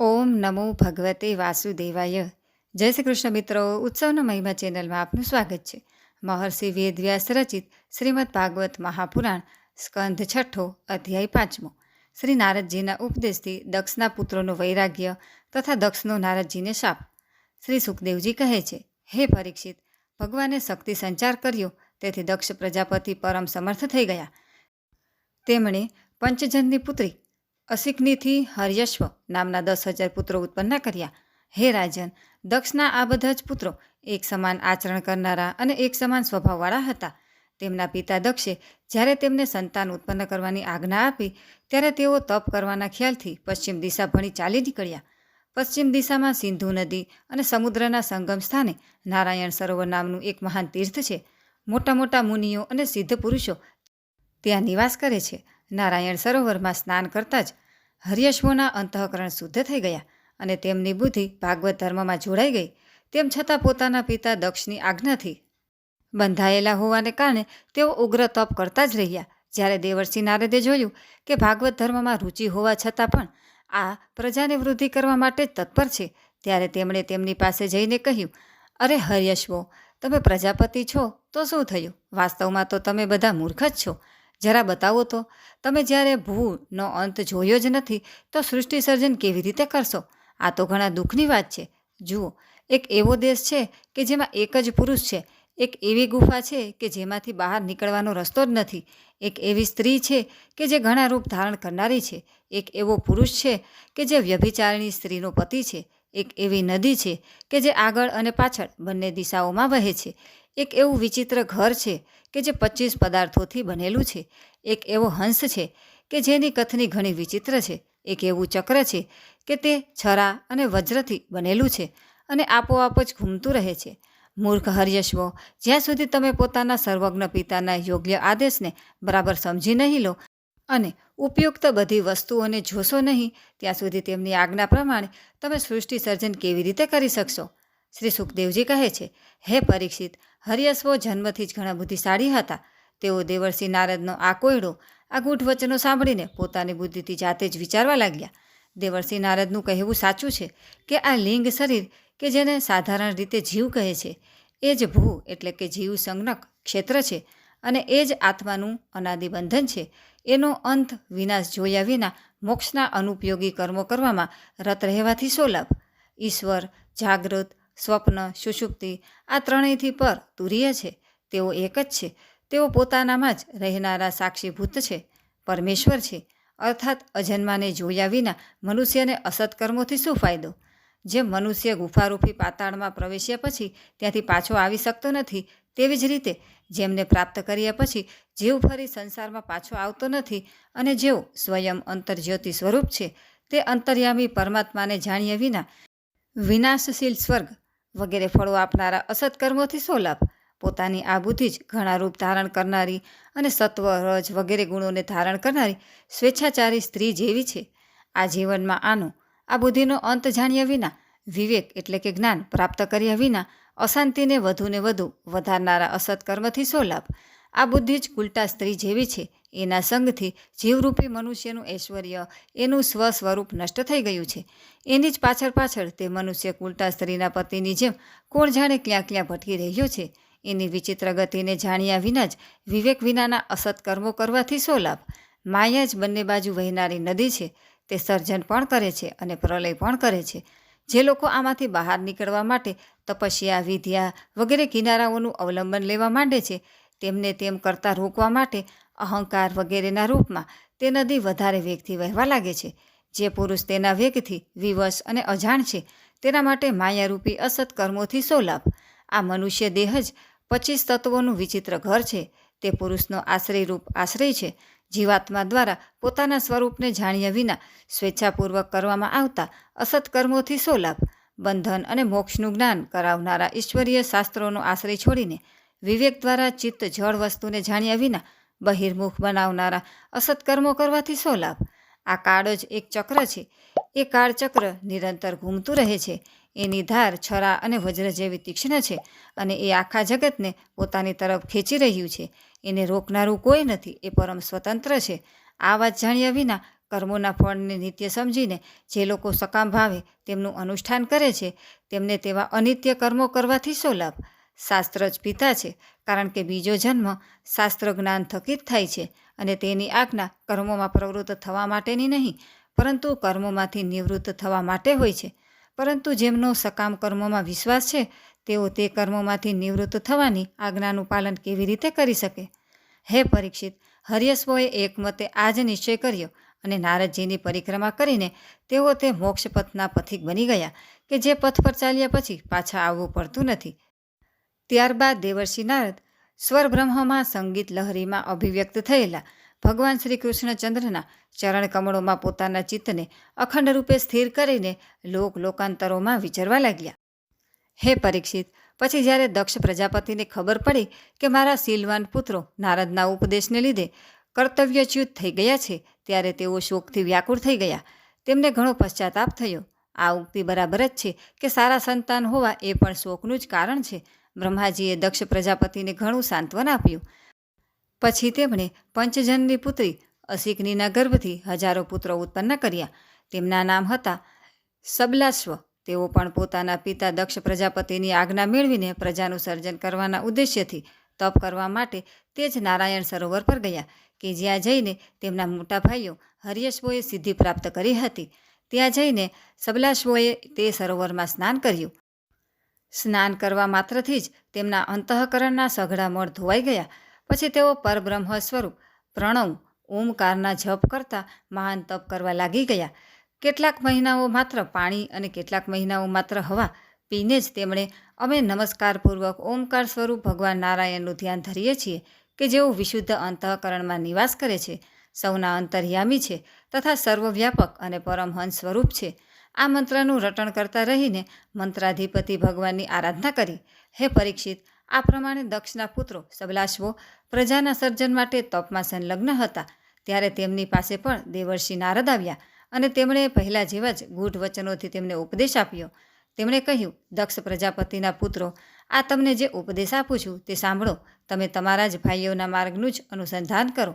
ઓમ નમો ભગવતે વાસુદેવાય. જય શ્રી કૃષ્ણ મિત્રો, ઉત્સવના મહિમા ચેનલમાં આપનું સ્વાગત છે. મહર્ષિ વેદવ્યાસ રચિત શ્રીમદ ભાગવત મહાપુરાણ સ્કંધ છઠ્ઠો, અધ્યાય પાંચમો. શ્રી નારદજીના ઉપદેશથી દક્ષના પુત્રોનું વૈરાગ્ય તથા દક્ષનો નારદજીને શાપ. શ્રી સુખદેવજી કહે છે, હે પરીક્ષિત, ભગવાને શક્તિ સંચાર કર્યો, તેથી દક્ષ પ્રજાપતિ પરમ સમર્થ થઈ ગયા. તેમણે પંચજનની પુત્રી અસિકનીથી હર્યશ્વ નામના દસ હજાર પુત્રો ઉત્પન્ન કર્યા. હે રાજન, દક્ષના આ બધા જ પુત્રો એક સમાન આચરણ કરનારા અને એક સમાન સ્વભાવવાળા હતા. તેમના પિતા દક્ષે જ્યારે તેમને સંતાન ઉત્પન્ન કરવાની આજ્ઞા આપી, ત્યારે તેઓ તપ કરવાના ખ્યાલથી પશ્ચિમ દિશા ભણી ચાલી નીકળ્યા. પશ્ચિમ દિશામાં સિંધુ નદી અને સમુદ્રના સંગમ સ્થાને નારાયણ સરોવર નામનું એક મહાન તીર્થ છે. મોટા મોટા મુનિઓ અને સિદ્ધ પુરુષો ત્યાં નિવાસ કરે છે. નારાયણ સરોવરમાં સ્નાન કરતાં જ હર્યશ્વોના અંતઃકરણ શુદ્ધ થઈ ગયા અને તેમની બુદ્ધિ ભાગવત ધર્મમાં જોડાઈ ગઈ, તેમ છતાં પોતાના પિતા દક્ષની આજ્ઞાથી બંધાયેલા હોવાને કારણે તેઓ ઉગ્ર તપ કરતા જ રહ્યા. જ્યારે દેવર્ષિ નારદે જોયું કે ભાગવત ધર્મમાં રુચિ હોવા છતાં પણ આ પ્રજાને વૃદ્ધિ કરવા માટે તત્પર છે, ત્યારે તેમણે તેમની પાસે જઈને કહ્યું, અરે હર્યશ્વો તમે પ્રજાપતિ છો તો શું થયું? વાસ્તવમાં તો તમે બધા મૂર્ખ જ છો. જરા બતાવો તો. તમે જ્યારે ભૂનો અંત જોયો જ નથી, તો સૃષ્ટિ સર્જન કેવી રીતે કરશો? આ તો ઘણા દુઃખની વાત છે. જુઓ, એક એવો દેશ છે કે જેમાં એક જ પુરુષ છે. એક એવી ગુફા છે કે જેમાંથી બહાર નીકળવાનો રસ્તો જ નથી. એક એવી સ્ત્રી છે કે જે ઘણા રૂપ ધારણ કરનારી છે. એક એવો પુરુષ છે કે જે વ્યભિચારણી સ્ત્રીનો પતિ છે. એક એવી નદી છે કે જે આગળ અને પાછળ બંને દિશાઓમાં વહે છે. એક એવું વિચિત્ર ઘર છે કે જે પચીસ પદાર્થોથી બનેલું છે. એક એવો હંસ છે કે જેની કથની ઘણી વિચિત્ર છે. એક એવું ચક્ર છે કે તે છરા અને વજ્રથી બનેલું છે અને આપોઆપ જ ઘૂમતું રહે છે. મૂર્ખ હર્યશ્વો, જ્યાં સુધી તમે પોતાના સર્વજ્ઞ પિતાના યોગ્ય આદેશને બરાબર સમજી નહીં લો અને ઉપયુક્ત બધી વસ્તુઓને જોશો નહીં, ત્યાં સુધી તેમની આજ્ઞા પ્રમાણે તમે સૃષ્ટિ સર્જન કેવી રીતે કરી શકશો? શ્રી સુખદેવજી કહે છે, હે પરીક્ષિત હર્યશ્વો જન્મથી જ ઘણા બુદ્ધિશાળી હતા. તેઓ દેવર્ષિ નારદનો આ કોયડો, આ ગૂઢ વચનો સાંભળીને પોતાની બુદ્ધિથી જાતે જ વિચારવા લાગ્યા. દેવર્ષિ નારદનું કહેવું સાચું છે કે આ લિંગ શરીર કે જેને સાધારણ રીતે જીવ કહે છે, એ જ ભૂ એટલે કે જીવ સંજ્ઞક ક્ષેત્ર છે અને એ જ આત્માનું અનાદિ બંધન છે. એનો અંત વિનાશ જોયા વિના મોક્ષના અનુપયોગી કર્મો કરવામાં રત રહેવાથી શો લાભ? ઈશ્વર જાગૃત સ્વપ્ન, સુષુપ્તિ આ ત્રણેયથી પર તુર્ય છે. તેઓ એક જ છે. તેઓ પોતાનામાં જ રહેનારા સાક્ષીભૂત છે. પરમેશ્વર છે. અર્થાત અજન્માને જોયા વિના મનુષ્યને અસત્કર્મોથી શું ફાયદો? જેમ મનુષ્ય ગુફારૂપી પાતાળમાં પ્રવેશ્યા પછી ત્યાંથી પાછો આવી શકતો નથી, તેવી જ રીતે જેમને પ્રાપ્ત કર્યા પછી જીવ ફરી સંસારમાં પાછો આવતો નથી અને જેઓ સ્વયં અંતર્જ્યોતિ સ્વરૂપ છે, તે અંતર્યામી પરમાત્માને જાણ્યા વિના વિનાશશીલ સ્વર્ગ વગેરે ફળો આપનારા અસત્કર્મોથી શો લાભ? પોતાની આ બુદ્ધિ જ ઘણા રૂપ ધારણ કરનારી અને સત્વ, રજ વગેરે ગુણોને ધારણ કરનારી સ્વેચ્છાચારી સ્ત્રી જેવી છે. આ જીવનમાં આનો આ બુદ્ધિનો અંત જાણ્યા વિના, વિવેક એટલે કે જ્ઞાન પ્રાપ્ત કર્યા વિના, અશાંતિને વધુને વધુ વધારનારા અસત્કર્મથી શો લાભ? આ બુદ્ધિ જ ઉલટા સ્ત્રી જેવી છે. એના સંગથી જીવરૂપી મનુષ્યનું ઐશ્વર્ય, એનું સ્વ સ્વરૂપ નષ્ટ થઈ ગયું છે. એની જ પાછળ પાછળ તે મનુષ્ય ઉલટા સ્ત્રીના પતિની જેમ કોણ જાણે ક્યાં ક્યાં ભટકી રહ્યો છે. એની વિચિત્ર ગતિને જાણ્યા વિના જ વિવેક વિનાના અસત કર્મો કરવાથી શો લાભ? માયા જ બંને બાજુ વહેનારી નદી છે. તે સર્જન પણ કરે છે અને પ્રલય પણ કરે છે. જે લોકો આમાંથી બહાર નીકળવા માટે તપસ્યા, વિદ્યા વગેરે કિનારાઓનું અવલંબન લેવા માંડે છે, તેમને તેમ કરતાં રોકવા માટે અહંકાર વગેરેના રૂપમાં તે નદી વધારે વેગથી વહેવા લાગે છે. જે પુરુષ તેના વેગથી વિવશ અને અજાણ છે, તેના માટે માયારૂપી અસત કર્મોથી લાભ. આ મનુષ્ય દેહ જ પચીસ તત્વોનું વિચિત્ર ઘર છે. તે પુરુષનો આશ્રયરૂપ આશ્રય છે. જીવાત્મા દ્વારા પોતાના સ્વરૂપને જાણ્યા વિના સ્વેચ્છાપૂર્વક કરવામાં આવતા અસત્કર્મોથી શો લાભ. બંધન અને મોક્ષનું જ્ઞાન કરાવનારા ઈશ્વરીય શાસ્ત્રોનો આશ્રય છોડીને વિવેક દ્વારા ચિત્ત જળ વસ્તુને જાણ્યા વિના બહિર્મુખ બનાવનારા અસત્કર્મો કરવાથી શો લાભ? આ કાળ જ એક ચક્ર છે. એ કાળચક્ર નિરંતર ઘૂમતું રહે છે. એની ધાર છરા અને વજ્ર જેવી તીક્ષ્ણ છે અને એ આખા જગતને પોતાની તરફ ખેંચી રહ્યું છે. એને રોકનારું કોઈ નથી. એ પરમ સ્વતંત્ર છે. આ વાત જાણ્યા વિના કર્મોના ફળને નિત્ય સમજીને જે લોકો સકામ ભાવે તેમનું અનુષ્ઠાન કરે છે, તેમને તેવા અનિત્ય કર્મો કરવાથી શો લાભ? શાસ્ત્ર જ પિતા છે, કારણ કે બીજો જન્મ શાસ્ત્ર જ્ઞાન થકી જ થાય છે અને તેની આજ્ઞા કર્મોમાં પ્રવૃત્ત થવા માટેની નહીં, પરંતુ કર્મોમાંથી નિવૃત્ત થવા માટે હોય છે. પરંતુ જેમનો સકામ કર્મોમાં વિશ્વાસ છે, તેઓ તે કર્મોમાંથી નિવૃત્ત થવાની આજ્ઞાનું પાલન કેવી રીતે કરી શકે? હે પરીક્ષિત, હર્યસ્વોએ એકમતે આ જ નિશ્ચય કર્યો અને નારદજીની પરિક્રમા કરીને તેઓ તે મોક્ષ પથના પથિક બની ગયા, કે જે પથ પર ચાલ્યા પછી પાછા આવવું પડતું નથી. ત્યારબાદ દેવર્ષિ નારદ સ્વરબ્રહ્મમાં સંગીત લહરીમાં અભિવ્યક્ત થયેલા ભગવાન શ્રી કૃષ્ણચંદ્રના ચરણ કમળોમાં પોતાના ચિત્તને અખંડ રૂપે સ્થિર કરીને લોક લોકાંતરોમાં વિચરવા લાગ્યા. હે પરીક્ષિત, પછી જ્યારે દક્ષ પ્રજાપતિને ખબર પડી કે મારા શીલવાન પુત્રો નારદના ઉપદેશને લીધે કર્તવ્યચ્યુત થઈ ગયા છે, ત્યારે તેઓ શોકથી વ્યાકુળ થઈ ગયા. તેમને ઘણો પશ્ચાતાપ થયો. આ ઉક્તિ બરાબર જ છે કે સારા સંતાન હોવા એ પણ શોકનું જ કારણ છે. બ્રહ્માજીએ દક્ષ પ્રજાપતિને ઘણું સાંત્વન આપ્યું. પછી તેમણે પંચજનની પુત્રી અસિકનીના ગર્ભથી હજારો પુત્રો ઉત્પન્ન કર્યા. તેમના નામ હતા સબલાશ્વ તેઓ પણ પોતાના પિતા દક્ષ પ્રજાપતિની આજ્ઞા મેળવીને પ્રજાનું સર્જન કરવાના ઉદ્દેશ્યથી તપ કરવા માટે તે જ નારાયણ સરોવર પર ગયા કે જ્યાં જઈને તેમના મોટા ભાઈઓ હરિયશ્વોએ સિદ્ધિ પ્રાપ્ત કરી હતી. ત્યાં જઈને સબલાશ્વોએ તે સરોવરમાં સ્નાન કર્યું. સ્નાન કરવા માત્રથી જ તેમના અંતઃકરણના સઘળા મળ ધોવાઈ ગયા. પછી તેઓ પરબ્રહ્મ સ્વરૂપ, પ્રણવ, ઓમકારના જપ કરતા મહાન તપ કરવા લાગી ગયા. કેટલાક મહિનાઓ માત્ર પાણી અને કેટલાક મહિનાઓ માત્ર હવા પીને જ તેમણે અમે નમસ્કારપૂર્વક ઓમકાર સ્વરૂપ ભગવાન નારાયણનું ધ્યાન ધરીએ છીએ કે જેઓ વિશુદ્ધ અંતઃકરણમાં નિવાસ કરે છે, સૌના અંતર્યામી છે તથા સર્વવ્યાપક અને પરમહંસ સ્વરૂપ છે. આ મંત્રનું રટણ કરતા રહીને મંત્રાધિપતિ ભગવાનની આરાધના કરી. હે પરીક્ષિત, આ પ્રમાણે દક્ષના પુત્રો સબલાશ્વો પ્રજાના સર્જન માટે તપમાં સંલગ્ન હતા. ત્યારે તેમની પાસે પણ દેવર્ષિ નારદ આવ્યા અને તેમણે પહેલાં જેવા જ ગૂઢ વચનોથી તેમને ઉપદેશ આપ્યો. તેમણે કહ્યું, દક્ષ પ્રજાપતિના પુત્રો, આ તમને જે ઉપદેશ આપું છું તે સાંભળો. તમે તમારા જ ભાઈઓના માર્ગનું જ અનુસંધાન કરો.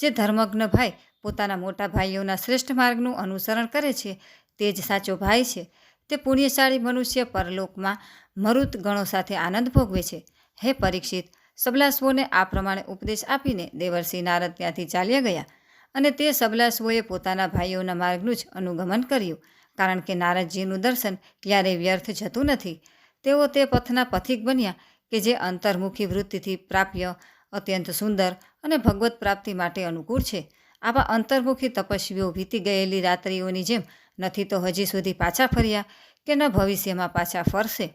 જે ધર્મજ્ઞ ભાઈ પોતાના મોટા ભાઈઓના શ્રેષ્ઠ માર્ગનું અનુસરણ કરે છે તે જ સાચો ભાઈ છે. તે પુણ્યશાળી મનુષ્ય પરલોકમાં મરુત ગણો સાથે આનંદ ભોગવે છે. હે પરીક્ષિત સબલાસ્વોને આ પ્રમાણે ઉપદેશ આપીને દેવર્ષિ નારદ ત્યાંથી ચાલ્યા ગયા અને તે સબલાસ્વોએ પોતાના ભાઈઓના માર્ગનું જ અનુગમન કર્યું. કારણ કે નારદજીનું દર્શન ક્યારેય વ્યર્થ જતું નથી. તેઓ તે પથના પથિક બન્યા કે જે અંતર્મુખી વૃત્તિથી પ્રાપ્ય, અત્યંત સુંદર અને ભગવત પ્રાપ્તિ માટે અનુકૂળ છે. આવા અંતર્મુખી તપસ્વીઓ વીતી ગયેલી રાત્રિઓની જેમ નથી તો હજી સુધી પાછા ફર્યા કે ન ભવિષ્યમાં પાછા ફરશે?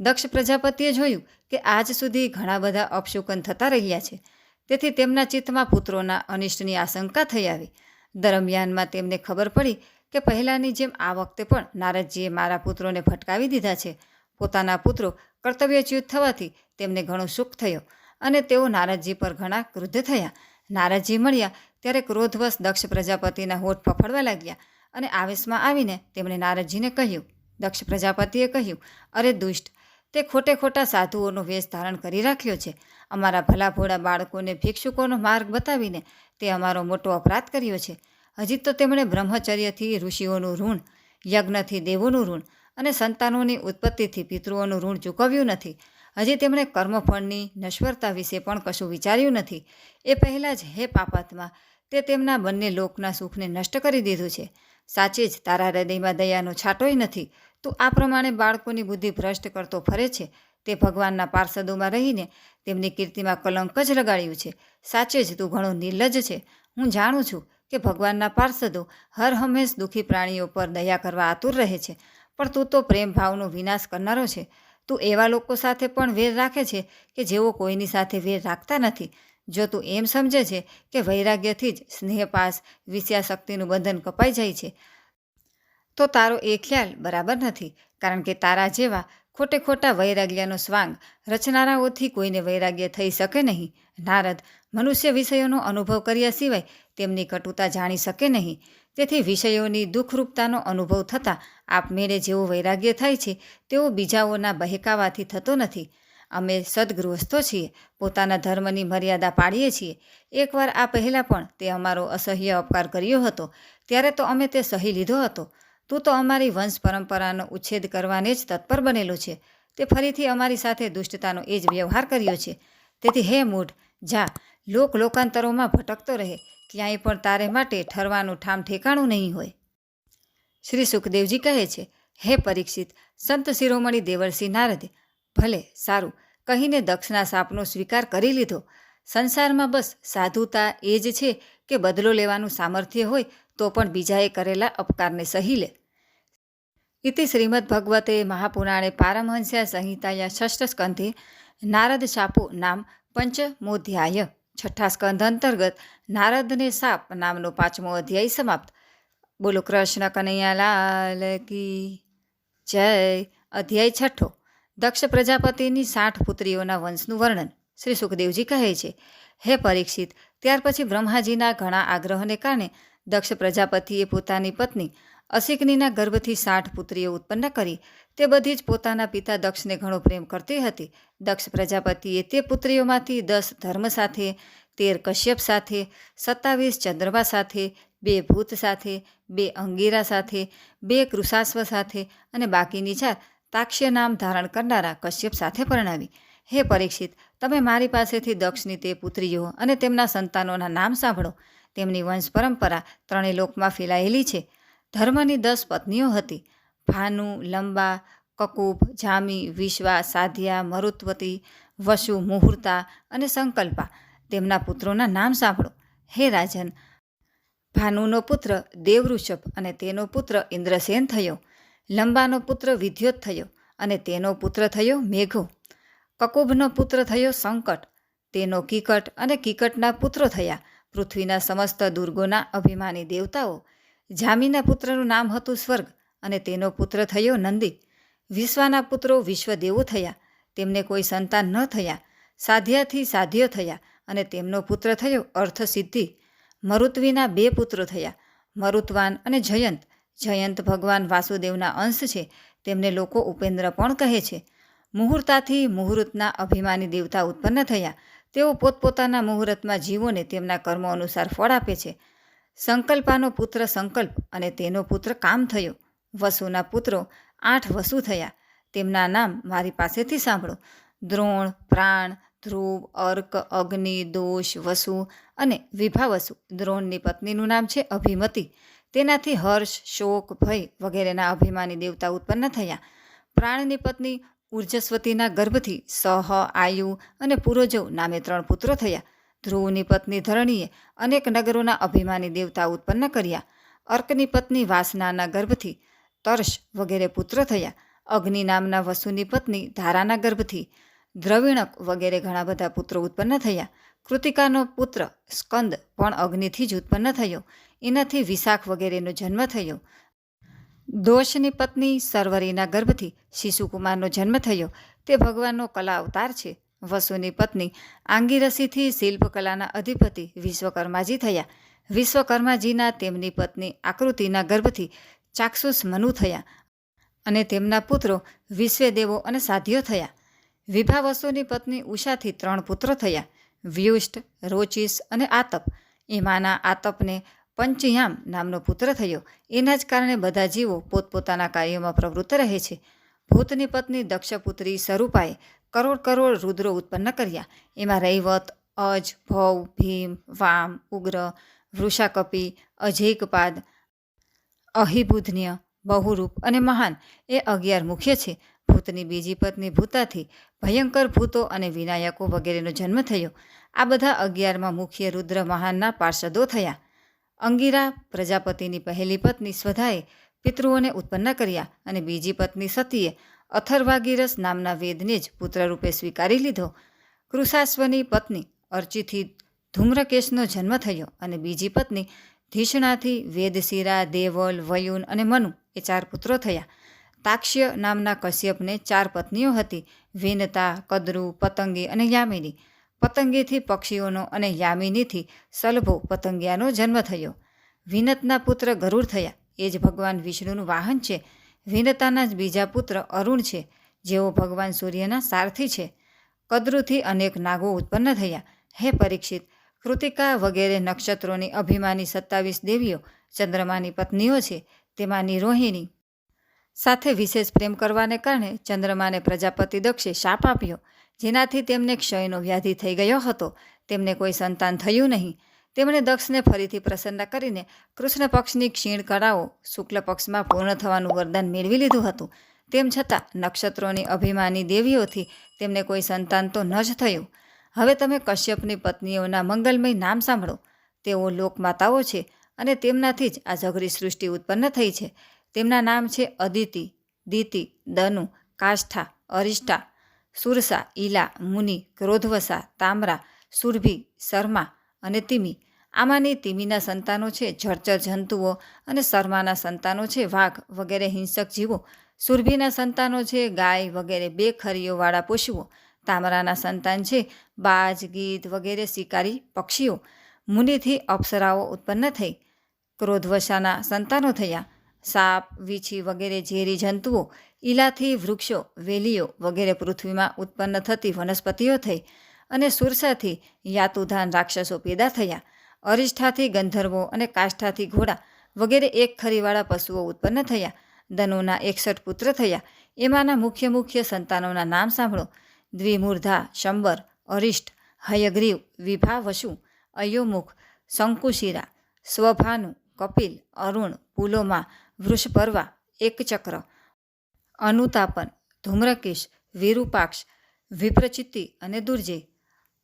દક્ષ પ્રજાપતિએ જોયું કે આજ સુધી ઘણા બધા અપશુકન થતા રહ્યા છે. તેથી તેમના ચિત્તમાં પુત્રોના અનિષ્ટની આશંકા થઈ આવી. દરમિયાનમાં તેમને ખબર પડી કે પહેલાંની જેમ આ વખતે પણ નારદજીએ મારા પુત્રોને ભટકાવી દીધા છે. પોતાના પુત્રો કર્તવ્યચ્યુત થવાથી તેમને ઘણો સુખ થયો અને તેઓ નારદજી પર ઘણા ક્રુદ્ધ થયા. નારદજી મળ્યા ત્યારે ક્રોધવશ દક્ષ પ્રજાપતિના હોઠ ફફડવા લાગ્યા. અને આવેશમાં આવીને તેમણે નારદજીને કહ્યું, દક્ષ પ્રજાપતિએ કહ્યું, અરે દુષ્ટ, તે ખોટે ખોટા સાધુઓનો વેશ ધારણ કરી રાખ્યો છે. અમારા ભલા ભોળા બાળકોને ભિક્ષુકોનો માર્ગ બતાવીને તે અમારો મોટો અપરાધ કર્યો છે. હજી તો તેમણે બ્રહ્મચર્યથી ઋષિઓનું ઋણ, યજ્ઞથી દેવોનું ઋણ અને સંતાનોની ઉત્પત્તિથી પિતૃઓનું ઋણ ચૂકવ્યું નથી. હજી તેમણે કર્મફળની નશ્વરતા વિશે પણ કશું વિચાર્યું નથી. એ પહેલાં જ, હે પાપાત્મા, તે તેમના બંને લોકના સુખને નષ્ટ કરી દીધું છે. સાચે જ તારા હૃદયમાં દયાનો છાંટોય નથી. તું આ પ્રમાણે બાળકોની બુદ્ધિ ભ્રષ્ટ કરતો ફરે છે. તે ભગવાનના પાર્ષદોમાં રહીને તેમની કીર્તિમાં કલંક જ લગાડ્યું છે. સાચે જ તું ઘણો નિર્લજ છે. હું જાણું છું કે ભગવાનના પાર્ષદો હર હંમેશ દુઃખી પ્રાણીઓ પર દયા કરવા આતુર રહે છે. પણ તું તો પ્રેમ ભાવનો વિનાશ કરનારો છે. તું એવા લોકો સાથે પણ વેર રાખે છે કે જેઓ કોઈની સાથે વેર રાખતા નથી. જો તું એમ સમજે છે કે વૈરાગ્યથી જ સ્નેહપાસ વિષયાશક્તિનું બંધન કપાઈ જાય છે, તો તારો એ ખ્યાલ બરાબર નથી, કારણ કે તારા જેવા ખોટે ખોટા વૈરાગ્યનો સ્વાંગ રચનારાઓથી કોઈને વૈરાગ્ય થઈ શકે નહીં. નારદ મનુષ્ય વિષયોનો અનુભવ કર્યા સિવાય તેમની કટુતા જાણી શકે નહીં. તેથી વિષયોની દુઃખરૂપતાનો અનુભવ થતાં આપમેળે જેવો વૈરાગ્ય થાય છે, તેવો બીજાઓના બહેકાવાથી થતો નથી. અમે સદગૃહસ્થો છીએ, પોતાના ધર્મની મર્યાદા પાડીએ છીએ. એકવાર આ પહેલાં પણ તે અમારો અસહ્ય અપકાર કર્યો હતો, ત્યારે તો અમે તે સહી લીધો હતો. તું તો અમારી વંશ પરંપરાનો ઉચ્છેદ કરવાને જ તત્પર બનેલો છે. તે ફરીથી અમારી સાથે દુષ્ટતાનો એ જ વ્યવહાર કર્યો છે. તેથી હે મૂઢ, જા, લોક લોકાંતરોમાં ભટકતો રહે. ક્યાંય પણ તારે માટે ઠરવાનું ઠામ ઠેકાણું નહીં હોય. શ્રી સુખદેવજી કહે છે, હે પરીક્ષિત, સંત શિરોમણી દેવરસિંહ નારદે ભલે, સારું. કહીને દક્ષના સાપનો સ્વીકાર કરી લીધો. સંસારમાં બસ સાધુતા એ જ છે કે બદલો લેવાનું સામર્થ્ય હોય તો પણ બીજાએ કરેલા અપકારને સહી લે. ઇતિ શ્રીમદ ભગવતે મહાપુરાણે પારમહંસ્યા સંહિતાયા ષષ્ઠ સ્કંધે નારદ શાપો નામ પંચમોધ્યાય છઠ્ઠા સ્કંધ અંતર્ગત નારદને સાપ નામનો પાંચમો અધ્યાય સમાપ્ત. બોલો કૃષ્ણ કનૈયાલાલ કી જય. અધ્યાય છઠ્ઠો. દક્ષ પ્રજાપતિની સાઠ પુત્રીઓના વંશનું વર્ણન શ્રી સુખદેવજી કહે છે. હે પરીક્ષિત, ત્યાર પછી બ્રહ્માજીના ઘણા આગ્રહને કારણે દક્ષ પ્રજાપતિએ પોતાની પત્ની અસિકનીના ગર્ભથી સાઠ પુત્રીઓ ઉત્પન્ન કરી. તે બધી જ પોતાના પિતા દક્ષને ઘણો પ્રેમ કરતી હતી. દક્ષ પ્રજાપતિએ તે પુત્રીઓમાંથી દસ ધર્મ સાથે, તેર કશ્યપ સાથે, સત્તાવીસ ચંદ્રમા સાથે, બે ભૂત સાથે, બે અંગીરા સાથે, બે કૃષાશ્વ સાથે અને બાકીની ચાર તાક્ષ્ય નામ ધારણ કરનારા કશ્યપ સાથે પરણાવી, હે પરીક્ષિત, તમે મારી પાસેથી દક્ષની તે પુત્રીઓ અને તેમના સંતાનોના નામ સાંભળો. તેમની વંશ પરંપરા ત્રણેય લોકમાં ફેલાયેલી છે. ધર્મની દસ પત્નીઓ હતી. ભાનુ, લંબા, કકુબ, જામી, વિશ્વા, સાધ્યા, મરુત્વતી, વસુ, મુહૂર્તા અને સંકલ્પા. તેમના પુત્રોના નામ સાંભળો. હે રાજન, ભાનુનો પુત્ર દેવઋષભ અને તેનો પુત્ર ઇન્દ્રસેન થયો. લંબાનો પુત્ર વિદ્યોત થયો અને તેનો પુત્ર થયો મેઘો. કકુભનો પુત્ર થયો સંકટ. તેનો કિકટ અને કિકટના પુત્રો થયા. પૃથ્વીના સમસ્ત દુર્ગોના અભિમાની દેવતાઓ. જામીના પુત્રનું નામ હતું સ્વર્ગ અને તેનો પુત્ર થયો નંદી. વિશ્વાના પુત્રો વિશ્વદેવો થયા. તેમને કોઈ સંતાન ન થયા. સાધ્યાથી સાધ્ય થયા અને તેમનો પુત્ર થયો અર્થસિદ્ધિ. મરુત્વીના બે પુત્રો થયા. મરુત્વાન અને જયંત. જયંત ભગવાન વાસુદેવના અંશ છે, તેમને લોકો ઉપેન્દ્ર પણ કહે છે. મુહૂર્તાથી મુહૂર્તના અભિમાની દેવતા ઉત્પન્ન થયા. તેઓ પોતપોતાના મુહૂર્તમાં જીવોને તેમના કર્મો અનુસાર ફળ આપે છે. સંકલ્પાનો પુત્ર સંકલ્પ અને તેનો પુત્ર કામ થયો. વસુના પુત્રો આઠ વસુ થયા. તેમના નામ મારી પાસેથી સાંભળો. દ્રોણ, પ્રાણ, ધ્રુવ, અર્ક, અગ્નિ, દોષ, વસુ અને વિભાવસુ. દ્રોણની પત્નીનું નામ છે અભિમતી. તેનાથી હર્ષ, શોક, ભય વગેરેના અભિમાની દેવતા ઉત્પન્ન થયા. પ્રાણની પત્ની ઉર્જસ્વતીના ગર્ભથી સહ, આયુ અને પુરોજવ નામે ત્રણ પુત્રો થયા. ધ્રુવની પત્ની ધરણીએ અનેક નગરોના અભિમાની દેવતા ઉત્પન્ન કર્યા. અર્કની પત્ની વાસનાના ગર્ભથી તર્ષ વગેરે પુત્ર થયા. અગ્નિ નામના વસુની પત્ની ધારાના ગર્ભથી દ્રવિણક વગેરે ઘણા બધા પુત્રો ઉત્પન્ન થયા. કૃતિકાનો પુત્ર સ્કંદ પણ અગ્નિથી જ ઉત્પન્ન થયો. એનાથી વિશાખ વગેરેનો જન્મ થયો. દોષની પત્ની સરવરીના ગર્ભથી શિશુકુમારનો જન્મ થયો. તે ભગવાનનો કલા અવતાર છે. વસુની પત્ની આંગીરસીથી શિલ્પકલાના અધિપતિ વિશ્વકર્માજી થયા. વિશ્વકર્માજીના તેમની પત્ની આકૃતિના ગર્ભથી ચાક્ષુષ મનુ થયા અને તેમના પુત્રો વિશ્વેદેવો અને સાધ્યો થયા. વિભાવસુની પત્ની ઉષાથી ત્રણ પુત્રો થયા. વ્યુષ્ટ, રોચિસ અને આતપ. એમાંના આતપને પંચયામ નામનો પુત્ર થયો. એના જ કારણે બધા જીવો પોતપોતાના કાર્યોમાં પ્રવૃત્ત રહે છે. ભૂતની પત્ની દક્ષપુત્રી સ્વરૂપાએ કરોડ કરોડ રુદ્રો ઉત્પન્ન કર્યા. એમાં રૈવત, અજ ભૌ ભીમ, વામ, ઉગ્ર, વૃષાકપી, અજૈકપાદ, અહિબુધન્ય, બહુરૂપ અને મહાન. એ અગિયાર મુખ્ય છે. ભૂતની બીજી પત્ની ભૂતાથી ભયંકર ભૂતો અને વિનાયકો વગેરેનો જન્મ થયો. આ બધા અગિયારમાં મુખ્ય રુદ્ર મહાનના પાર્ષદો થયા. અંગીરા પ્રજાપતિની પહેલી પત્ની સ્વધાએ પિતૃઓને ઉત્પન્ન કર્યા અને બીજી પત્ની સતીએ અથર્વાગીરસ નામના વેદને જ પુત્રરૂપે સ્વીકારી લીધો. કૃષાશ્વની પત્ની અર્ચિથી ધૂમ્રકેશનો જન્મ થયો અને બીજી પત્ની ધીષણાથી વેદશિરા, દેવલ, વયુન અને મનુ એ ચાર પુત્રો થયા. તાક્ષ્ય નામના કશ્યપને ચાર પત્નીઓ હતી. વિનતા, કદરુ, પતંગી અને યામિની. પતંગીથી પક્ષીઓનો અને યામિનીથી સલભો પતંગિયાનો જન્મ થયો. વિનતના પુત્ર ગરુડ થયા. એ જ ભગવાન વિષ્ણુનું વાહન છે. વિનતાના જ બીજા પુત્ર અરુણ છે. જેઓ ભગવાન સૂર્યના સારથી છે. કદ્રુથી અનેક નાગો ઉત્પન્ન થયા. હે પરીક્ષિત, કૃતિકા વગેરે નક્ષત્રોની અભિમાની સત્તાવીસ દેવીઓ ચંદ્રમાની પત્નીઓ છે. તેમાંની રોહિણી સાથે વિશેષ પ્રેમ કરવાને કારણે ચંદ્રમાને પ્રજાપતિ દક્ષે શાપ આપ્યો. જેનાથી તેમને ક્ષયનો વ્યાધિ થઈ ગયો હતો. તેમને કોઈ સંતાન થયું નહીં. તેમણે દક્ષને ફરીથી પ્રસન્ન કરીને કૃષ્ણ પક્ષની ક્ષીણ કળાઓ શુક્લ પક્ષમાં પૂર્ણ થવાનું વરદાન મેળવી લીધું હતું. તેમ છતાં નક્ષત્રોની અભિમાની દેવીઓથી તેમને કોઈ સંતાન તો ન જ થયું. હવે તમે કશ્યપની પત્નીઓના મંગલમય નામ સાંભળો. તેઓ લોકમાતાઓ છે અને તેમનાથી જ આ ઝઘરી સૃષ્ટિ ઉત્પન્ન થઈ છે. તેમના નામ છે અદિતિ, દિતિ, દનુ, કાષ્ઠા, અરિષ્ટા, સુરસા, ઈલા, મુનિ, ક્રોધવસા, તામરા, સુરભી, શર્મા અને તિમી. આમાંની તિમીના સંતાનો છે જળચર જંતુઓ અને શર્માના સંતાનો છે વાઘ વગેરે હિંસક જીવો. સુરભીના સંતાનો છે ગાય વગેરે બે ખરીઓવાળા પશુઓ. તામરાના સંતાન છે બાજ, ગીધ વગેરે શિકારી પક્ષીઓ. મુનિથી અપ્સરાઓ ઉત્પન્ન થઈ ક્રોધવશાના સંતાનો થયા. સાપ, વીછી વગેરે ઝેરી જંતુઓ, ઈલાથી વૃક્ષો, વેલીઓ વગેરે પૃથ્વીમાં ઉત્પન્ન થતી વનસ્પતિઓ થઈ અને સુરસાથી યાતુધાન રાક્ષસો પેદા થયા. અરિષ્ઠાથી ગંધર્વો અને કાષ્ઠાથી ઘોડા વગેરે એક ખરીવાળા પશુઓ ઉત્પન્ન થયા. ધનુના એકસઠ પુત્ર થયા. એમાંના મુખ્ય મુખ્ય સંતાનોના નામ સાંભળો. દ્વિમૂર્ધા, શંબર અરિષ્ટ હયગ્રીવ વિભા વશુ અયોમુખ, શંકુશિરા, સ્વભાનુ, કપિલ, અરુણ, પુલોમા વૃષપર્વા, એકચક્ર, અનુતાપન, ધૂમ્રકેશ, વિરૂપાક્ષ, વિપ્રચિત્તિ અને દુર્જય.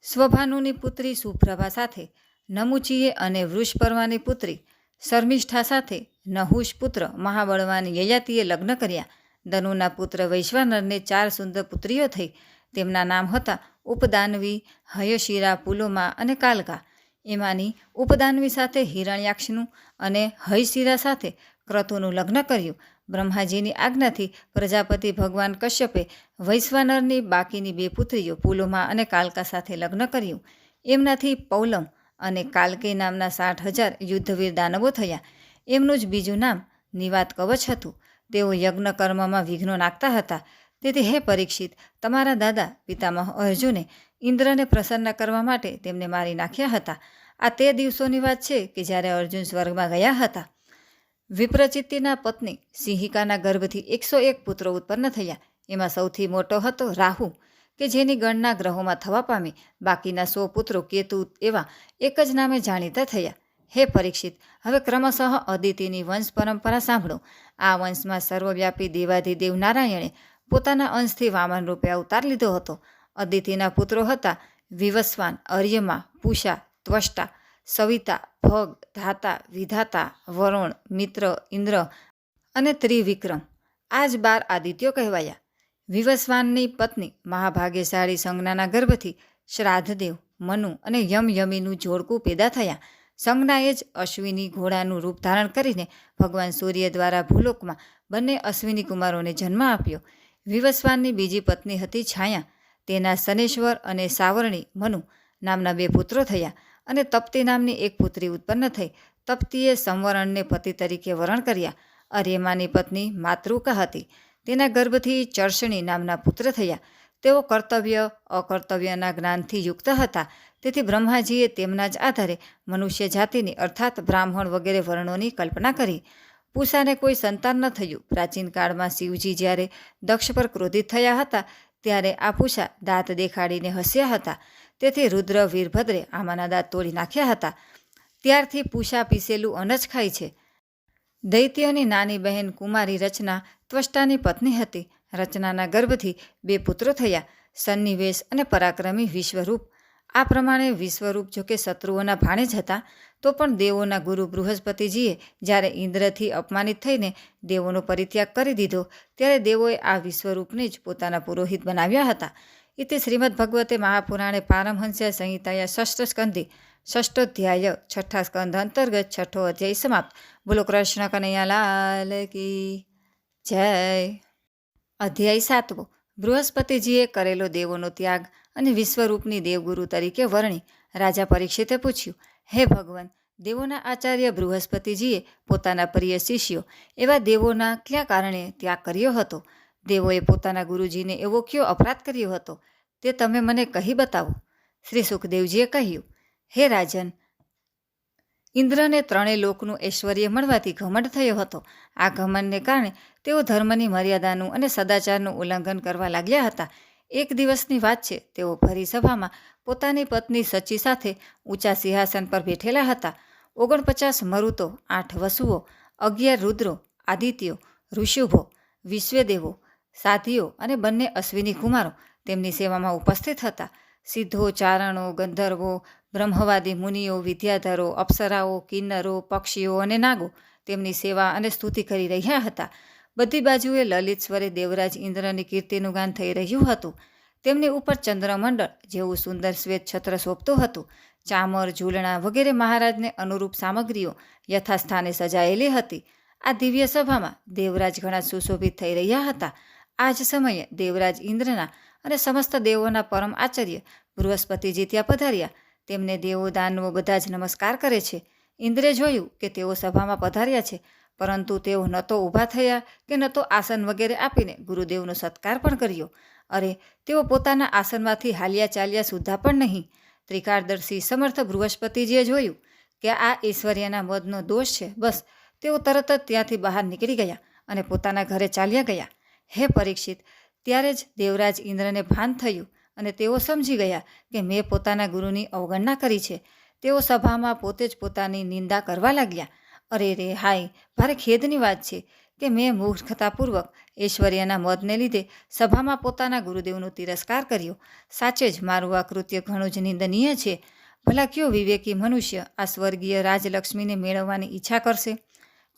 સ્વભાનુની પુત્રી સુપ્રભા સાથે, નમુચીએ અને વૃષપર્વાની પુત્રી શર્મિષ્ઠા સાથે, નહુષ પુત્ર મહાબળવાન યયાતિએ લગ્ન કર્યા. દનુના પુત્ર વૈશ્વાનરને ચાર સુંદર પુત્રીઓ થઈ. તેમના નામ હતા ઉપદાનવી, હયશિરા, પુલોમા અને કાલકા. એમાંની ઉપદાનવી સાથે હિરણ્યાક્ષનું અને હયશિરા સાથે ક્રતુનું લગ્ન કર્યું. બ્રહ્માજીની આજ્ઞાથી પ્રજાપતિ ભગવાન કશ્યપે વૈશ્વાનરની બાકીની બે પુત્રીઓ પુલોમા અને કાલકા સાથે લગ્ન કર્યું. એમનાથી પૌલમ અને કાલકે નામના સાઠ હજાર યુદ્ધવીર દાનવો થયા. એમનું જ બીજું નામ નિવાત કવચ હતું. તેઓ યજ્ઞ કર્મમાં વિઘ્નો નાખતા હતા. તેથી હે પરીક્ષિત, તમારા દાદા પિતામહ અર્જુને ઇન્દ્રને પ્રસન્ન કરવા માટે તેમને મારી નાખ્યા હતા. આ તે દિવસોની વાત છે કે જ્યારે અર્જુન સ્વર્ગમાં ગયા હતા. વિપ્રચિત્તિના પત્ની સિંહિકાના ગર્ભથી એકસો એક પુત્રો ઉત્પન્ન થયા. એમાં સૌથી મોટો હતો રાહુ, કે જેની ગણના ગ્રહોમાં થવા પામી બાકીના સો પુત્રો કેતુ એવા એક જ નામે જાણીતા થયા. હે પરીક્ષિત, હવે ક્રમશઃ અદિતિની વંશ પરંપરા સાંભળો. આ વંશમાં સર્વવ્યાપી દેવાધિદેવ નારાયણે પોતાના અંશથી વામન રૂપે અવતાર લીધો હતો. અદિતિના પુત્રો હતા વિવસ્વાન, અર્યમા, પૂષા, ત્વષ્ટા સવિતા, ભગ, ધાતા, વિધાતા, વરુણ, મિત્ર, ઇન્દ્ર અને ત્રિવિક્રમ. આ જ બાર આદિત્યો કહેવાયા. વિવસ્વાનની પત્ની, મહાભાગ્યશાળી સંજ્ઞાના ગર્ભથી શ્રાદ્ધદેવ, મનુ અને યમયમીનું જોડકું પેદા થયા. સંજ્ઞાએ જ અશ્વિની ઘોડાનું રૂપ ધારણ કરીને ભગવાન સૂર્ય દ્વારા ભૂલોકમાં બંને અશ્વિની કુમારોને જન્મ આપ્યો. વિવસ્વાનની બીજી પત્ની હતી છાયા. તેના શનેશ્વર અને સાવરણી, મનુ નામના બે પુત્રો થયા. અને તપ્તી નામની એક પુત્રી ઉત્પન્ન થઈ. તપ્તીએ સંવરણને પતિ તરીકે વરણ કર્યા. અર્યમાની પત્ની માતૃકા હતી. તેના ગર્ભથી ચર્ષણી નામના પુત્ર થયા. તેઓ કર્તવ્ય, અકર્તવ્યના જ્ઞાનથી યુક્ત હતા. તેથી બ્રહ્માજીએ તેમના જ આધારે મનુષ્ય જાતિની, અર્થાત બ્રાહ્મણ વગેરે વર્ણોની કલ્પના કરી. પૂષાને કોઈ સંતાન ન થયું. પ્રાચીન કાળમાં શિવજી જ્યારે દક્ષ પર ક્રોધિત થયા હતા, ત્યારે આ પૂષા દાંત દેખાડીને હસ્યા હતા. તેથી રુદ્ર વીરભદ્રે આમાંના દાંત તોડી નાખ્યા હતા. ત્યારથી પૂષા પીસેલું અનજ ખાય છે. દૈત્યોની નાની બહેન કુમારી રચના ત્વષ્ટાની પત્ની હતી. રચનાના ગર્ભથી બે પુત્રો થયા, સન્નિવેશ અને પરાક્રમી વિશ્વરૂપ. આ પ્રમાણે વિશ્વરૂપ જોકે શત્રુઓના ભાણે જ હતા, તો પણ દેવોના ગુરુ બૃહસ્પતિજીએ જ્યારે ઇન્દ્રથી અપમાનિત થઈને દેવોનો પરિત્યાગ કરી દીધો, ત્યારે દેવોએ આ વિશ્વરૂપને જ પોતાના પુરોહિત બનાવ્યા હતા. ઇતિ શ્રીમદ ભગવતે મહાપુરાણે પારમહંસ્ય સંહિતાયા ષષ્ઠ સ્કંદી ષષ્ઠોધ્યાય છઠ્ઠા સ્કંદ અંતર્ગત છઠ્ઠો અધ્યાય સમાપ્ત બોલો કૃષ્ણ કનૈયાલાલ કી જય અધ્યાય સાતવો બૃહસ્પતિજીએ કરેલો દેવોનો ત્યાગ અને વિશ્વરૂપની દેવગુરુ તરીકે વર્ણી રાજા પરીક્ષિતે પૂછ્યું, હે ભગવાન, દેવોના આચાર્ય બૃહસ્પતિજીએ પોતાના પ્રિય શિષ્યો એવા દેવોના ક્યાં કારણે ત્યાગ કર્યો હતો? દેવોએ પોતાના ગુરુજીને એવો કયો અપરાધ કર્યો હતો તે તમે મને કહી બતાવો. શ્રી સુખદેવજીએ કહ્યું, હે રાજન, ઇન્દ્રને ત્રણેય લોકનું ઐશ્વર્ય મળવાથી ઘમંડ થયો હતો. આ ઘમંડને કારણે તેઓ ધર્મની મર્યાદાનું અને સદાચારનું ઉલ્લંઘન કરવા લાગ્યા હતા. એક દિવસની વાત છે, તેઓ ભરી સભામાં પોતાની પત્ની સચી સાથે ઊંચા સિંહાસન પર બેઠેલા હતા. ઓગણપચાસ મરુતો, આઠ વસુઓ, અગિયાર રુદ્રો, આદિત્યો, ઋષુભો, વિશ્વદેવો સાધીઓ અને બંને અશ્વિની કુમારો તેમની સેવામાં ઉપસ્થિત હતા. સિદ્ધો, ચારણો, ગંધર્વો, બ્રહ્મવાદી મુનિઓ, વિદ્યાધરો, અપ્સરાઓ, કિન્નરો, પક્ષીઓ અને નાગો તેમની સેવા અને સ્તુતિ કરી રહ્યા હતા. બધી બાજુએ લલિત સ્વરે દેવરાજ ઇન્દ્રની કીર્તિનું ગાન થઈ રહ્યું હતું. તેમની ઉપર ચંદ્રમંડળ જેવું સુંદર શ્વેત છત્ર શોભતું હતું. ચામર, ઝૂલણા વગેરે મહારાજને અનુરૂપ સામગ્રીઓ યથાસ્થાને સજાયેલી હતી. આ દિવ્ય સભામાં દેવરાજ ઘણા સુશોભિત થઈ રહ્યા હતા. આ જ સમયે દેવરાજ ઇન્દ્રના અને સમસ્ત દેવોના પરમ આચાર્ય બૃહસ્પતિજી ત્યાં પધાર્યા. તેમને દેવો દાનવો બધા જ નમસ્કાર કરે છે. ઇન્દ્રે જોયું કે તેઓ સભામાં પધાર્યા છે, પરંતુ તેઓ ન તો ઊભા થયા કે ન તો આસન વગેરે આપીને ગુરુદેવનો સત્કાર પણ કર્યો. અરે, તેઓ પોતાના આસનમાંથી હાલ્યા ચાલ્યા સુદ્ધા પણ નહીં. ત્રિકાળદર્શી સમર્થ બૃહસ્પતિજીએ જોયું કે આ ઈશ્વર્યના મદનો દોષ છે. બસ, તેઓ તરત જ ત્યાંથી બહાર નીકળી ગયા અને પોતાના ઘરે ચાલ્યા ગયા. હે પરીક્ષિત, ત્યારે જ દેવરાજ ઇન્દ્રને ભાન થયું અને તેઓ સમજી ગયા કે મેં પોતાના ગુરુની અવગણના કરી છે. તેઓ સભામાં પોતે જ પોતાની નિંદા કરવા લાગ્યા. અરે રે હાય, ભારે ખેદની વાત છે કે મેં મૂર્ખતાપૂર્વક ઐશ્વર્યના મદને લીધે સભામાં પોતાના ગુરુદેવનો તિરસ્કાર કર્યો. સાચે જ મારું આ કૃત્ય ઘણું જ નિંદનીય છે. ભલા કયો વિવેકી મનુષ્ય આ સ્વર્ગીય રાજલક્ષ્મીને મેળવવાની ઈચ્છા કરશે?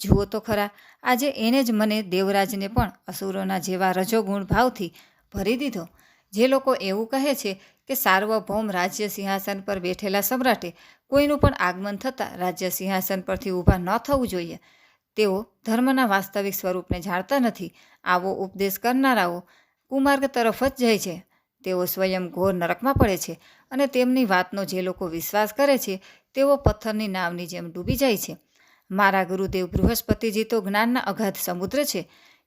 જુઓ તો ખરા, આજે એને જ મને દેવરાજને પણ અસુરોના જેવા રજોગુણ ભાવથી ભરી દીધો. જે લોકો એવું કહે છે કે સાર્વભૌમ રાજ્ય સિંહાસન પર બેઠેલા સમ્રાટે કોઈનું પણ આગમન થતાં રાજ્ય સિંહાસન પરથી ઊભા ન થવું જોઈએ. તેઓ ધર્મના વાસ્તવિક સ્વરૂપને જાણતા નથી. આવો ઉપદેશ કરનારાઓ કુમાર્ગ તરફ જ જાય છે. તેઓ સ્વયં ઘોર નરકમાં પડે છે અને તેમની વાતનો જે લોકો વિશ્વાસ કરે છે, તેઓ પથ્થરની નાવની જેમ ડૂબી જાય છે. મારા ગુરુદેવ બૃહસ્પતિજી તો જ્ઞાનના અગાધ સમુદ્ર છે.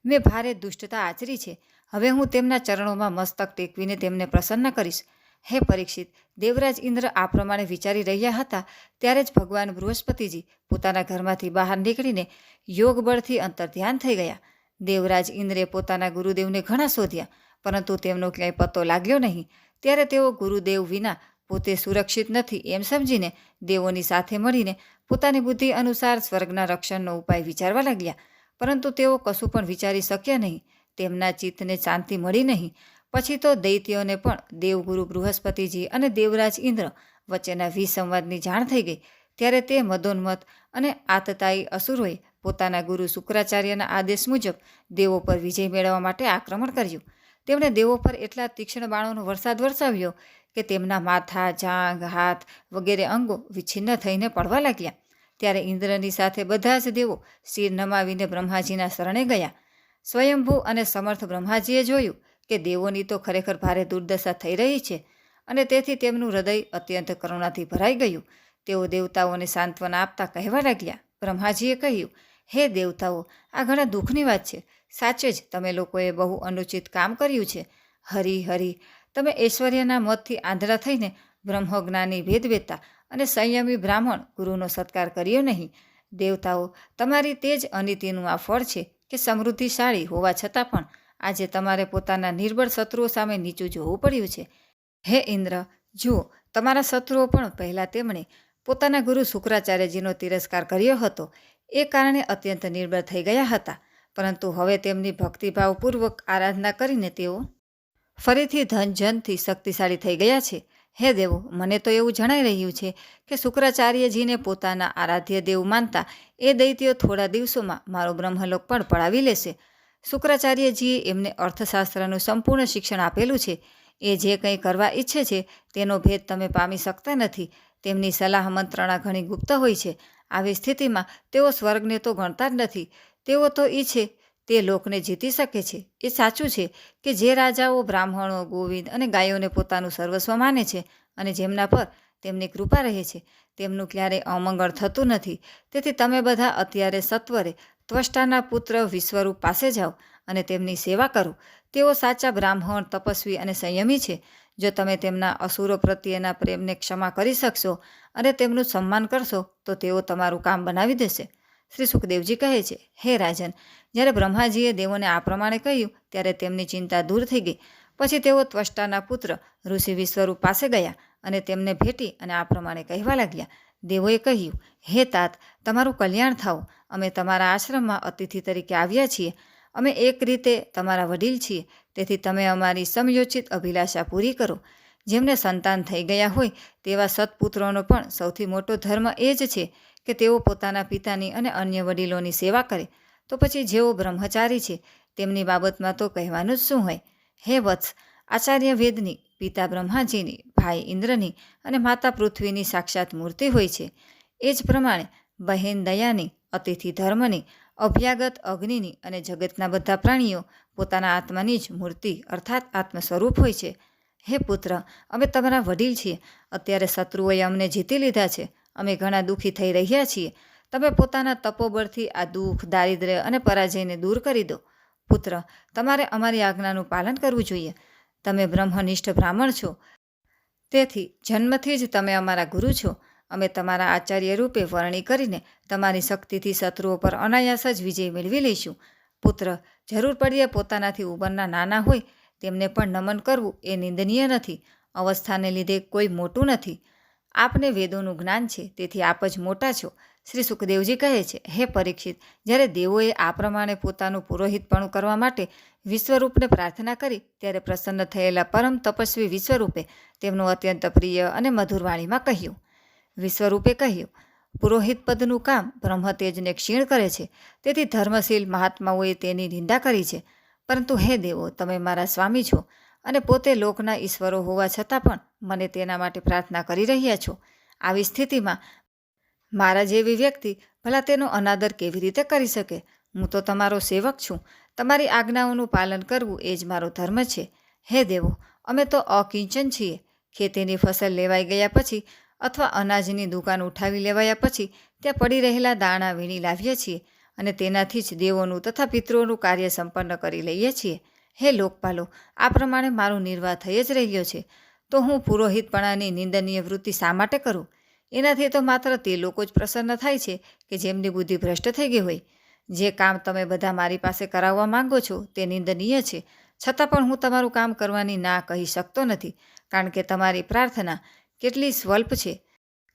મેં ભારે દુષ્ટતા આચરી છે. હવે હું તેમના ચરણોમાં મસ્તક ટેકવીને તેમને પ્રસન્ન કરીશ. હે પરીક્ષિત, દેવરાજ ઇન્દ્ર આ પ્રમાણે વિચારી રહ્યા હતા ત્યારે જ ભગવાન બૃહસ્પતિજી પોતાના ઘરમાંથી બહાર નીકળીને યોગ બળથી અંતર ધ્યાન થઈ ગયા. દેવરાજ ઇન્દ્રે પોતાના ગુરુદેવને ઘણા શોધ્યા, પરંતુ તેમનો ક્યાંય પત્તો લાગ્યો નહીં. ત્યારે તેઓ ગુરુદેવ વિના પોતે સુરક્ષિત નથી એમ સમજીને દેવોની સાથે મળીને પોતાની બુદ્ધિ અનુસાર સ્વર્ગના રક્ષણનો ઉપાય વિચારવા લાગ્યા. પરંતુ તેઓ કશું પણ વિચારી શક્યા નહીં. તેમના ચિત્તને શાંતિ મળી નહીં. પછી તો દૈત્યોને પણ દેવગુરુ બૃહસ્પતિજી અને દેવરાજ ઇન્દ્ર વચ્ચેના વિસંવાદની જાણ થઈ ગઈ. ત્યારે તે મદોન્મત અને આતતાયી અસુરોએ પોતાના ગુરુ શુક્રાચાર્યના આદેશ મુજબ દેવો પર વિજય મેળવવા માટે આક્રમણ કર્યું. તેમણે દેવો પર એટલા તીક્ષ્ણ બાણોનો વરસાદ વરસાવ્યો કે તેમના માથા, જાંઘ, હાથ વગેરે અંગો વિચ્છિન્ન થઈને પડવા લાગ્યા. ત્યારે ઇન્દ્રની સાથે બધા જ દેવો શિર નમાવીને બ્રહ્માજીના શરણે ગયા. સ્વયંભૂ અને સમર્થ બ્રહ્માજીએ જોયું કે દેવોની તો ખરેખર ભારે દુર્દશા થઈ રહી છે અને તેથી તેમનું હૃદય અત્યંત કરુણાથી ભરાઈ ગયું. તેઓ દેવતાઓને સાંત્વના આપતા કહેવા લાગ્યા. બ્રહ્માજીએ કહ્યું, હે દેવતાઓ, આ ઘણા દુઃખની વાત છે. સાચે જ તમે લોકોએ બહુ અનુચિત કામ કર્યું છે. હરી હરી તમે ઐશ્વર્યના મતથી આંધળા થઈને બ્રહ્મજ્ઞાની ભેદવેતા અને સંયમી બ્રાહ્મણ ગુરુનો સત્કાર કર્યો નહીં. દેવતાઓ, તમારી તે જ અનિતિનું આ ફળ છે કે સમૃદ્ધિશાળી હોવા છતાં પણ આજે તમારે પોતાના નિર્બળ શત્રુઓ સામે નીચું જોવું પડ્યું છે. હે ઇન્દ્ર, જુઓ, તમારા શત્રુઓ પણ પહેલાં તેમણે પોતાના ગુરુ શુક્રાચાર્યજીનો તિરસ્કાર કર્યો હતો. એ કારણે અત્યંત નિર્બળ થઈ ગયા હતા. પરંતુ હવે તેમની ભક્તિભાવપૂર્વક આરાધના કરીને તેઓ ફરીથી ધન જનથી શક્તિશાળી થઈ ગયા છે. હે દેવો, મને તો એવું જણાઈ રહ્યું છે કે શુક્રાચાર્યજીને પોતાના આરાધ્ય દેવ માનતા એ દૈત્યો થોડા દિવસોમાં મારો બ્રહ્મલોક પણ પડાવી લેશે. શુક્રાચાર્યજીએ એમને અર્થશાસ્ત્રનું સંપૂર્ણ શિક્ષણ આપેલું છે. એ જે કંઈ કરવા ઈચ્છે છે, તેનો ભેદ તમે પામી શકતા નથી. તેમની સલાહ મંત્રણા ઘણી ગુપ્ત હોય છે. આવી સ્થિતિમાં તેઓ સ્વર્ગને તો ગણતા જ નથી. તેઓ તો ઈચ્છે તે લોકને જીતી શકે છે. એ સાચું છે કે જે રાજાઓ બ્રાહ્મણો, ગોવિંદ અને ગાયોને પોતાનું સર્વસ્વ માને છે અને જેમના પર તેમની કૃપા રહે છે, તેમનું ક્યારેય અમંગળ થતું નથી. તેથી તમે બધા અત્યારે સત્વરે ત્વષ્ટાના પુત્ર વિશ્વરૂપ પાસે જાઓ અને તેમની સેવા કરો. તેઓ સાચા બ્રાહ્મણ, તપસ્વી અને સંયમી છે. જો તમે તેમના અસુરો પ્રત્યેના પ્રેમને ક્ષમા કરી શકશો અને તેમનું સન્માન કરશો, તો તેઓ તમારું કામ બનાવી દેશે. શ્રી સુખદેવજી કહે છે, હે રાજન, જ્યારે બ્રહ્માજીએ દેવોને આ પ્રમાણે કહ્યું, ત્યારે તેમની ચિંતા દૂર થઈ ગઈ. પછી તેઓ ત્વષ્ટાના પુત્ર ઋષિ વિશ્વરૂપ પાસે ગયા અને તેમને ભેટી અને આ પ્રમાણે કહેવા લાગ્યા. દેવોએ કહ્યું, હે તાત, તમારું કલ્યાણ થાવ. અમે તમારા આશ્રમમાં અતિથિ તરીકે આવ્યા છીએ. અમે એક રીતે તમારા વડીલ છીએ. તેથી તમે અમારી સમયોચિત અભિલાષા પૂરી કરો. જેમને સંતાન થઈ ગયા હોય તેવા સત્પુત્રોનો પણ સૌથી મોટો ધર્મ એ જ છે કે તેઓ પોતાના પિતાની અને અન્ય વડીલોની સેવા કરે, તો પછી જેઓ બ્રહ્મચારી છે, તેમની બાબતમાં તો કહેવાનું જ શું હોય? હે વત્સ આચાર્ય વેદની પિતા બ્રહ્માજીની, ભાઈ ઇન્દ્રની અને માતા પૃથ્વીની સાક્ષાત મૂર્તિ હોય છે. એ જ પ્રમાણે બહેન દયાની, અતિથિ ધર્મની, અભ્યાગત અગ્નિની અને જગતના બધા પ્રાણીઓ પોતાના આત્માની જ મૂર્તિ અર્થાત આત્મ સ્વરૂપ હોય છે. હે પુત્ર, અમે તમારા વડીલ છીએ. અત્યારે શત્રુઓએ અમને જીતી લીધા છે. અમે ઘણા દુઃખી થઈ રહ્યા છીએ. તમે પોતાના તપોબળથી આ દુઃખ, દારિદ્ર્ય અને પરાજયને દૂર કરી દો. પુત્ર, તમારે અમારી આજ્ઞાનું પાલન કરવું જોઈએ. તમે બ્રહ્મનિષ્ઠ બ્રાહ્મણ છો. તેથી જન્મથી જ તમે અમારા ગુરુ છો. અમે તમારા આચાર્ય રૂપે વર્ણી કરીને તમારી શક્તિથી શત્રુઓ પર અનાયાસ જ વિજય મેળવી લઈશું. પુત્ર, જરૂર પડીએ પોતાનાથી ઉંમરના નાના હોય, તેમને પણ નમન કરવું એ નિંદનીય નથી. અવસ્થાને લીધે કોઈ મોટું નથી. આપને વેદોનું જ્ઞાન છે, તેથી આપ જ મોટા છો. શ્રી સુખદેવજી કહે છે, હે પરીક્ષિત, જ્યારે દેવોએ આ પ્રમાણે પોતાનું પુરોહિતપણું કરવા માટે વિશ્વરૂપને પ્રાર્થના કરી, ત્યારે પ્રસન્ન થયેલા પરમ તપસ્વી વિશ્વરૂપે તેમનું અત્યંત પ્રિય અને મધુરવાણીમાં કહ્યું. વિશ્વરૂપે કહ્યું, પુરોહિત પદનું કામ બ્રહ્મતેજને ક્ષીણ કરે છે, તેથી ધર્મશીલ મહાત્માઓએ તેની નિંદા કરી છે. પરંતુ હે દેવો, તમે મારા સ્વામી છો. અને પોતે લોકના ઈશ્વરો હોવા છતાં પણ મને તેના માટે પ્રાર્થના કરી રહ્યા છો. આવી સ્થિતિમાં મારા જેવી વ્યક્તિ ભલા તેનો અનાદર કેવી રીતે કરી શકે? હું તો તમારો સેવક છું. તમારી આજ્ઞાઓનું પાલન કરવું એ જ મારો ધર્મ છે. હે દેવો, અમે તો અકિંચન છીએ. ખેતીની ફસલ લેવાઈ ગયા પછી અથવા અનાજની દુકાન ઉઠાવી લેવાયા પછી ત્યાં પડી રહેલા દાણા વીણી લાવીએ છીએ અને તેનાથી જ દેવોનું તથા પિતૃઓનું કાર્ય સંપન્ન કરી લઈએ છીએ. હે લોકપાલો, આ પ્રમાણે મારો નિર્વાહ થઈ જ રહ્યો છે. તો હું પુરોહિતપણાની નિંદનીય વૃત્તિ શા માટે કરું? એનાથી તો માત્ર તે લોકો જ પ્રસન્ન થાય છે કે જેમની બુદ્ધિ ભ્રષ્ટ થઈ ગઈ હોય. જે કામ તમે બધા મારી પાસે કરાવવા માંગો છો તે નિંદનીય છે. છતાં પણ હું તમારું કામ કરવાની ના કહી શકતો નથી, કારણ કે તમારી પ્રાર્થના કેટલી સ્વલ્પ છે.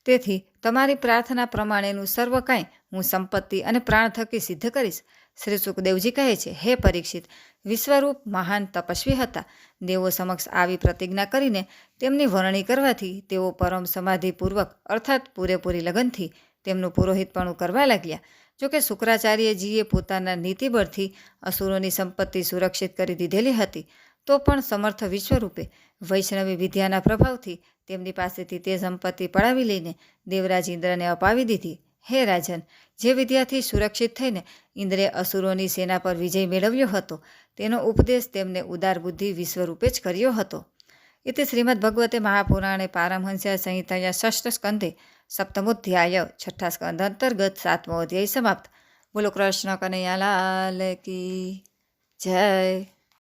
તેથી તમારી પ્રાર્થના પ્રમાણેનું સર્વ કાંઈ હું સંપત્તિ અને પ્રાણ થકી સિદ્ધ કરીશ. શ્રી સુખદેવજી કહે છે, હે પરીક્ષિત, વિશ્વરૂપ મહાન તપસ્વી હતા. દેવો સમક્ષ આવી પ્રતિજ્ઞા કરીને તેમની વરણી કરવાથી તેઓ પરમ સમાધિપૂર્વક, અર્થાત પૂરેપૂરી લગનથી તેમનું પુરોહિતપણું કરવા લાગ્યા. જોકે શુક્રાચાર્યજીએ પોતાના નીતિબળથી અસુરોની સંપત્તિ સુરક્ષિત કરી દીધેલી હતી, તો પણ સમર્થ વિશ્વરૂપે વૈષ્ણવી વિદ્યાના પ્રભાવથી તેમની પાસેથી તે સંપત્તિ પડાવી લઈને દેવરાજ ઇન્દ્રને અપાવી દીધી. હે રાજન, જે વિદ્યાર્થી સુરક્ષિત થઈને ઇન્દ્રે અસુરોની સેના પર વિજય મેળવ્યો હતો, તેનો ઉપદેશ તેમને ઉદાર બુદ્ધિ વિશ્વરૂપે જ કર્યો હતો. ઇતિ શ્રીમદ ભગવતે મહાપુરાણે પારમહંસ્યા સંહિતાયા ષષ્ઠ સ્કંધે સપ્તમોધ્યાય છઠ્ઠા સ્કંધ અંતર્ગત સાતમો અધ્યાય સમાપ્ત. બોલો કૃષ્ણ કનૈયાલાલ કી જય.